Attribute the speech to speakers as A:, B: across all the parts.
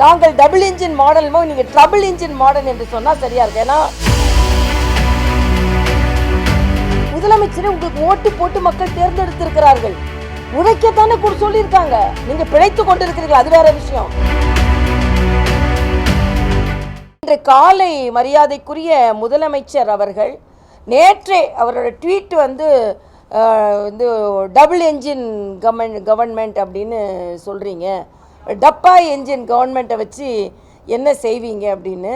A: நாங்கள் double engine model நீங்க trouble engine model என்று சொன்னா சரியா இருக்கு. ஏன்னா முதலமைச்சரை உங்களுக்கு ஓட்டு போட்டு மக்கள் தேர்ந்தெடுத்திருக்கிறார்கள். உழைக்கத்தானே கூட சொல்லியிருக்காங்க. நீங்க பிழைத்து கொண்டிருக்கிறீர்கள். அது வேற விஷயம். இன்று காலை மரியாதைக்குரிய முதலமைச்சர் அவர்கள் நேற்றே அவரோட ட்வீட் வந்து வந்து டபுள் என்ஜின் கவர்மெண்ட் கவர்மெண்ட் அப்படின்னு சொல்கிறீங்க டப்பா என்ஜின் கவர்மெண்ட்டை வச்சு என்ன செய்வீங்க அப்படின்னு?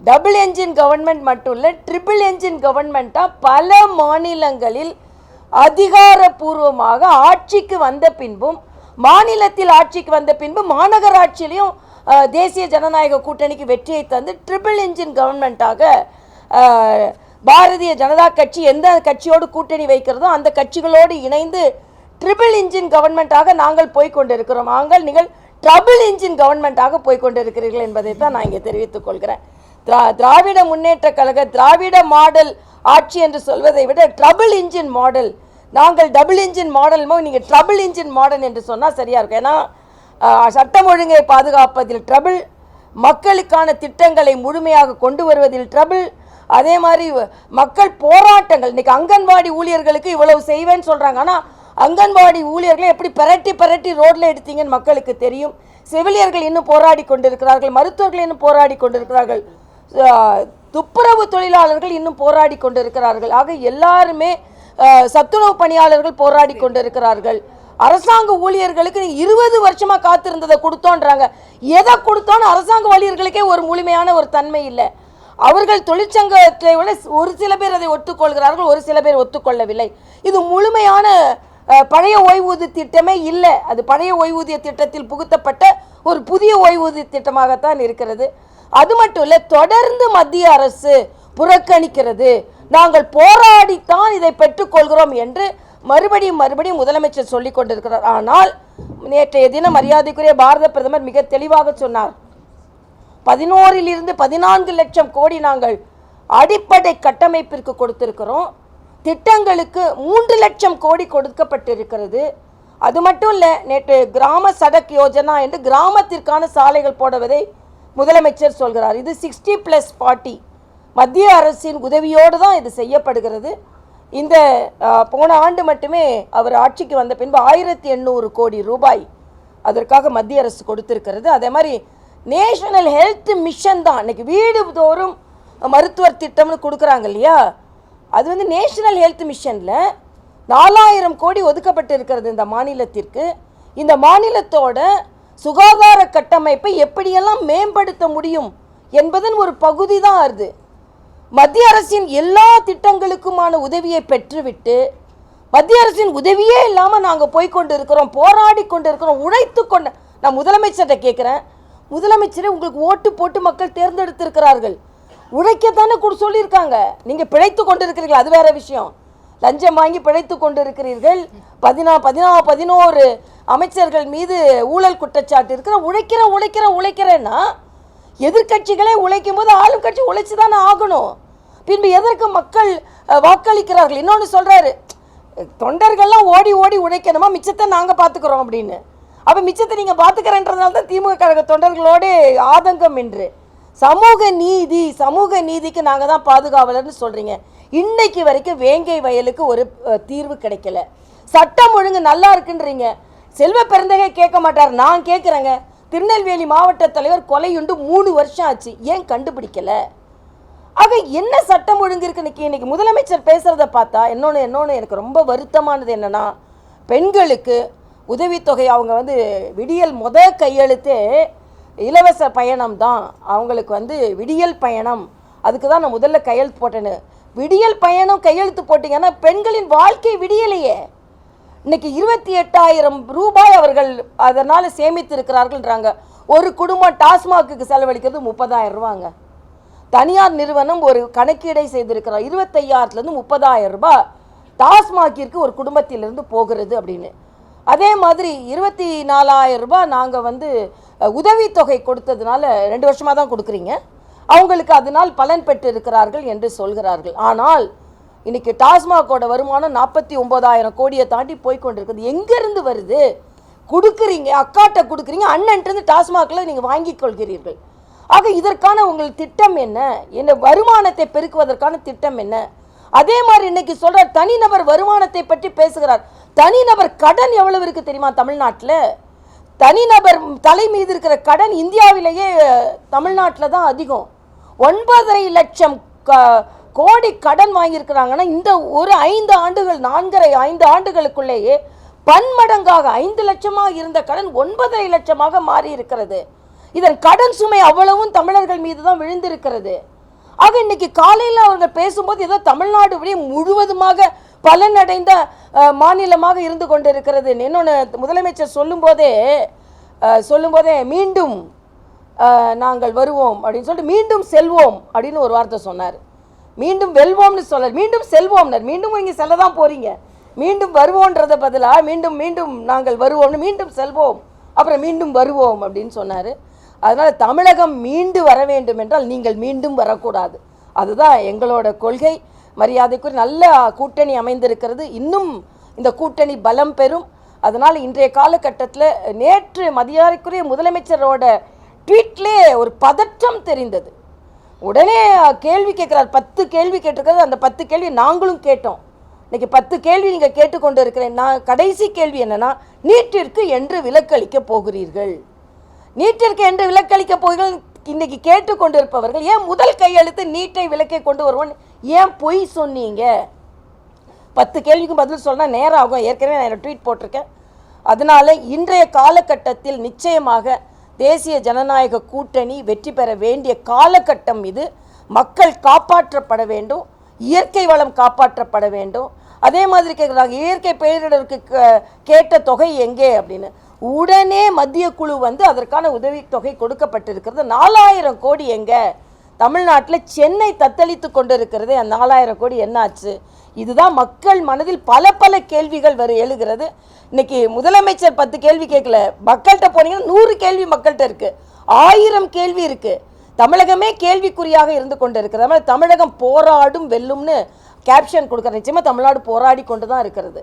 A: டபுள் என்ஜின் கவர்மெண்ட் மட்டும் இல்லை ட்ரிபிள் என்ஜின் கவர்மெண்ட்டாக பல மாநிலங்களில் அதிகாரப்பூர்வமாக ஆட்சிக்கு வந்த பின்பும் மாநிலத்தில் ஆட்சிக்கு வந்த பின்பு மாநகராட்சியிலையும் தேசிய ஜனநாயக கூட்டணிக்கு வெற்றியை தந்து ட்ரிபிள் இன்ஜின் கவர்மெண்ட்டாக பாரதிய ஜனதா கட்சி எந்த கட்சியோடு கூட்டணி வைக்கிறதோ அந்த கட்சிகளோடு இணைந்து ட்ரிபிள் இன்ஜின் கவர்மெண்ட்டாக நாங்கள் போய் கொண்டிருக்கிறோம். நாங்கள் நீங்கள் ட்ரபிள் இன்ஜின் கவர்மெண்ட்டாக போய் கொண்டிருக்கிறீர்கள் என்பதை தான் நான் இங்கே தெரிவித்துக் கொள்கிறேன். திரா திராவிட முன்னேற்ற கழக திராவிட மாடல் ஆட்சி என்று சொல்வதை விட ட்ரபிள் இன்ஜின் மாடல் நாங்கள் டபுள் இன்ஜின் மாடல்மோ நீங்கள் ட்ரபிள் இன்ஜின் மாடல் என்று சொன்னால் சரியாக இருக்கும். ஏன்னா சட்டம் ஒழுங்கை பாதுகாப்பதில் ட்ரபிள் மக்களுக்கான திட்டங்களை முழுமையாக கொண்டு வருவதில் ட்ரபிள் அதே மாதிரி மக்கள் போராட்டங்கள் இன்னைக்கு அங்கன்வாடி ஊழியர்களுக்கு இவ்வளவு செய்வேன்னு சொல்கிறாங்க ஆனால் அங்கன்வாடி ஊழியர்களை எப்படி பிரட்டி பிரட்டி ரோட்டில் எடுத்தீங்கன்னு மக்களுக்கு தெரியும். செவிலியர்கள் இன்னும் போராடி கொண்டிருக்கிறார்கள் மருத்துவர்கள் இன்னும் போராடி கொண்டிருக்கிறார்கள். துப்புரவு தொழிலாளர்கள் இன்னும் போராடி கொண்டிருக்கிறார்கள். ஆக எல்லாருமே சத்துணவு பணியாளர்கள் போராடி கொண்டிருக்கிறார்கள். அரசாங்க ஊழியர்களுக்கு இருபது வருஷமா காத்திருந்ததை கொடுத்தோன்றாங்க. எதை கொடுத்தோன்னு அரசாங்க ஊழியர்களுக்கே ஒரு முழுமையான ஒரு தன்மை இல்லை. அவர்கள் தொழிற்சங்கத்தை விட ஒரு சில பேர் அதை ஒத்துக்கொள்கிறார்கள் ஒரு சில பேர் ஒத்துக்கொள்ளவில்லை. இது முழுமையான பழைய ஓய்வூதிய திட்டமே இல்லை. அது பழைய ஓய்வூதிய திட்டத்தில் புகுத்தப்பட்ட ஒரு புதிய ஓய்வூதிய திட்டமாகத்தான் இருக்கிறது. அது மட்டும் இல்லை தொடர்ந்து மத்திய அரசு புறக்கணிக்கிறது. நாங்கள் போராடித்தான் இதை பெற்றுக்கொள்கிறோம் என்று மறுபடியும் மறுபடியும் முதலமைச்சர் சொல்லிக் கொண்டிருக்கிறார். ஆனால் நேற்றைய தினம் மரியாதைக்குரிய பாரத பிரதமர் மிக தெளிவாக சொன்னார். பதினோரிலிருந்து பதினான்கு லட்சம் கோடி நாங்கள் அடிப்படை கட்டமைப்பிற்கு கொடுத்திருக்கிறோம். திட்டங்களுக்கு மூன்று லட்சம் கோடி கொடுக்கப்பட்டிருக்கிறது. அது மட்டும் இல்லை நேற்று கிராம சடக் யோஜனா என்று கிராமத்திற்கான சாலைகள் போடுவதை முதலமைச்சர் சொல்கிறார். இது சிக்ஸ்டி ப்ளஸ் ஃபார்ட்டி. மத்திய அரசின் உதவியோடு தான் இது செய்யப்படுகிறது. இந்த போன ஆண்டு மட்டுமே அவர் ஆட்சிக்கு வந்த பின்பு ஆயிரத்தி எண்ணூறு கோடி ரூபாய் அதற்காக மத்திய அரசு கொடுத்திருக்கிறது. அதே மாதிரி நேஷனல் ஹெல்த் மிஷன் தான். இன்னைக்கு வீடு தோறும் மருத்துவர் திட்டம்னு கொடுக்குறாங்க இல்லையா? அது வந்து நேஷனல் ஹெல்த் மிஷனில் நாலாயிரம் கோடி ஒதுக்கப்பட்டு இருக்கிறது இந்த மாநிலத்திற்கு. இந்த மாநிலத்தோட சுகாதார கட்டமைப்பை எப்படியெல்லாம் மேம்படுத்த முடியும் என்பதன் ஒரு பகுதி தான் அது. மத்திய அரசின் எல்லா திட்டங்களுக்குமான உதவியை பெற்றுவிட்டு மத்திய அரசின் உதவியே இல்லாமல் நாங்கள் போய் கொண்டு இருக்கிறோம் போராடி கொண்டு இருக்கிறோம் உழைத்து கொண்ட நான் முதலமைச்சர்கிட்ட கேட்குறேன் முதலமைச்சரை உங்களுக்கு ஓட்டு போட்டு மக்கள் தேர்ந்தெடுத்திருக்கிறார்கள். உழைக்கத்தானே கூட சொல்லியிருக்காங்க. நீங்கள் பிழைத்து கொண்டு இருக்கிறீர்கள் அது வேற விஷயம். லஞ்சம் வாங்கி பிழைத்து கொண்டு இருக்கிறீர்கள் பதினா பதினா பதினோரு அமைச்சர்கள் மீது ஊழல் குற்றச்சாட்டு இருக்கிற உழைக்கிற உழைக்கிறேன் உழைக்கிறேன்னா எதிர்கட்சிகளே உழைக்கும் போது ஆளும் கட்சி உழைச்சி தானே ஆகணும். பின்பு எதற்கு மக்கள் வாக்களிக்கிறார்கள்? இன்னொன்று சொல்கிறாரு தொண்டர்கள்லாம் ஓடி ஓடி உழைக்கணுமா? மிச்சத்தை நாங்கள் பார்த்துக்குறோம் அப்படின்னு. அப்போ மிச்சத்தை நீங்கள் பார்த்துக்கிறேன்றதுனால தான் திமுக கழக தொண்டர்களோடு ஆதங்கம் என்று. சமூக நீதி சமூக நீதிக்கு நாங்கள் தான் பாதுகாவலர்னு சொல்கிறீங்க இன்னைக்கு வரைக்கும் வேங்கை வயலுக்கு ஒரு தீர்வு கிடைக்கல. சட்டம் ஒழுங்கு நல்லா இருக்குன்றீங்க. செல்வ பிறந்தகை கேட்க மாட்டார். நான் கேட்குறேங்க. திருநெல்வேலி மாவட்ட தலைவர் கொலையுண்டு மூணு வருஷம் ஆச்சு. ஏன் கண்டுபிடிக்கல? ஆக என்ன சட்டம் ஒழுங்கு இருக்கு இன்னைக்கு முதலமைச்சர் பேசுகிறத பார்த்தா இன்னொன்று இன்னொன்று எனக்கு ரொம்ப வருத்தமானது என்னன்னா பெண்களுக்கு உதவித்தொகை அவங்க வந்து விடியல் முத கையெழுத்தே இலவச பயணம் தான் அவங்களுக்கு வந்து விடியல் பயணம். அதுக்கு தான் நான் முதல்ல கையெழுத்து போட்டேன்னு. விடியல் பயணம் கையெழுத்து போட்டீங்கன்னா பெண்களின் வாழ்க்கை விடியலையே. இன்னைக்கு இருபத்தி எட்டாயிரம் ரூபாய் அவர்கள் அதனால் சேமித்திருக்கிறார்கள்ன்றாங்க. ஒரு குடும்பம் டாஸ்மாகுக்கு செலவழிக்கிறது முப்பதாயிரம் ரூபாங்க. தனியார் நிறுவனம் ஒரு கணக்கீடை செய்திருக்கிறார். இருபத்தையாயிரத்துலேருந்து முப்பதாயிரம் ரூபாய் டாஸ்மாகிற்கு ஒரு குடும்பத்திலிருந்து போகிறது அப்படின்னு. அதே மாதிரி இருபத்தி நாலாயிரம் ரூபாய் நாங்கள் வந்து உதவித்தொகை கொடுத்ததுனால ரெண்டு வருஷமாக தான் கொடுக்குறீங்க. அவங்களுக்கு அதனால் பலன் பெற்று இருக்கிறார்கள் என்று சொல்கிறார்கள். ஆனால் இன்னைக்கு டாஸ்மாகோட வருமானம் நாற்பத்தி ஒன்பதாயிரம் கோடியை தாண்டி போய்கொண்டிருக்குது எங்கேருந்து வருது? கொடுக்குறீங்க அக்காட்ட கொடுக்குறீங்க அண்ணன்ட்டு டாஸ்மாகில் நீங்கள் வாங்கிக் கொள்கிறீர்கள். ஆக இதற்கான உங்கள் திட்டம் என்ன? என்ன வருமானத்தை பெருக்குவதற்கான திட்டம் என்ன? அதே மாதிரி இன்னைக்கு சொல்கிறார் தனிநபர் வருமானத்தை பற்றி பேசுகிறார். தனிநபர் கடன் எவ்வளவு இருக்குது தெரியுமா தமிழ்நாட்டில்? தனிநபர் தலை மீது இருக்கிற கடன் இந்தியாவிலேயே தமிழ்நாட்டில் தான் அதிகம். ஒன்பதரை லட்சம் க- கோடி கடன் வாங்கியிருக்கிறாங்கன்னா இந்த ஒரு ஐந்து ஆண்டுகள் நான்கரை ஐந்து ஆண்டுகளுக்குள்ளேயே பன்மடங்காக ஐந்து லட்சமாக இருந்த கடன் ஒன்பதரை லட்சமாக மாறி இருக்கிறது இதன் கடன் சுமை அவ்வளவும் தமிழர்கள் மீது தான் விழுந்திருக்கிறது. ஆக இன்னைக்கு காலையில் அவர்கள் பேசும்போது ஏதோ தமிழ்நாடு விட முழுவதுமாக பலனடைந்த மாநிலமாக இருந்து கொண்டிருக்கிறது. இன்னொன்று முதலமைச்சர் சொல்லும்போதே சொல்லும்போதே மீண்டும் நாங்கள் வருவோம் அப்படின்னு சொல்லிட்டு மீண்டும் செல்வோம் அப்படின்னு ஒரு வார்த்தை சொன்னார். மீண்டும் வெல்வோம்னு சொன்னார் மீண்டும் செல்வோம்னர். மீண்டும் இங்கே செல்ல தான் போகிறீங்க மீண்டும் வருவோன்றதை பதிலாக மீண்டும் மீண்டும் நாங்கள் வருவோம்னு மீண்டும் செல்வோம். அப்புறம் மீண்டும் வருவோம் அப்படின்னு சொன்னார். அதனால் தமிழகம் மீண்டு வர வேண்டும் என்றால் நீங்கள் மீண்டும் வரக்கூடாது. அதுதான் எங்களோட கொள்கை. மரியாதைக்குரிய நல்ல கூட்டணி அமைந்திருக்கிறது. இன்னும் இந்த கூட்டணி பலம் பெறும். அதனால் இன்றைய காலகட்டத்தில் நேற்று மதியாரைக்குரிய முதலமைச்சரோட ட்வீட்லே ஒரு பதற்றம் தெரிந்தது. உடனே கேள்வி கேட்குறார். பத்து கேள்வி கேட்டிருக்கிறது. அந்த பத்து கேள்வி நாங்களும் கேட்டோம். இன்னைக்கு பத்து கேள்வி நீங்கள் கேட்டுக்கொண்டு இருக்கிறேன் நான் கடைசி கேள்வி என்னென்னா நீட்டிற்கு என்று விலக்களிக்க போகிறீர்கள். நீட்டிற்கு என்று விலக்களிக்க போகிறீர்கள் இன்னைக்கு கேட்டுக்கொண்டிருப்பவர்கள் ஏன் முதல் கையெழுத்து நீட்டை விளக்கை கொண்டு வருவோம் ஏன் பொய் சொன்னீங்க? பத்து கேள்விக்கும் பதில் சொன்னால் நேரம் ஆகும் ஏற்கனவே நான் ட்வீட் போட்டிருக்கேன். அதனால இன்றைய காலகட்டத்தில் நிச்சயமாக தேசிய ஜனநாயக கூட்டணி வெற்றி பெற வேண்டிய காலகட்டம் இது. மக்கள் காப்பாற்றப்பட வேண்டும். இயற்கை வளம் காப்பாற்றப்பட வேண்டும். அதே மாதிரி கேட்குறாங்க இயற்கை பேரிடருக்கு கேட்ட தொகை எங்கே அப்படின்னு. உடனே மத்திய குழு வந்து அதற்கான உதவித்தொகை கொடுக்கப்பட்டிருக்கிறது. நாலாயிரம் கோடி எங்க? தமிழ்நாட்டில் சென்னை தத்தளித்து கொண்டிருக்கிறதே. அந்த நாலாயிரம் கோடி என்னாச்சு? இதுதான் மக்கள் மனதில் பல பல கேள்விகள் வரு எழுகிறது. இன்னைக்கு முதலமைச்சர் பத்து கேள்வி கேட்கல மக்கள்கிட்ட போனீங்கன்னா நூறு கேள்வி மக்கள்கிட்ட இருக்கு. ஆயிரம் கேள்வி இருக்கு. தமிழகமே கேள்விக்குறியாக இருந்து கொண்டு இருக்கிறது தமிழகம் போராடும் வெல்லும்னு கேப்ஷன் கொடுக்குற நிச்சயமாக தமிழ்நாடு போராடி கொண்டு தான் இருக்கிறது.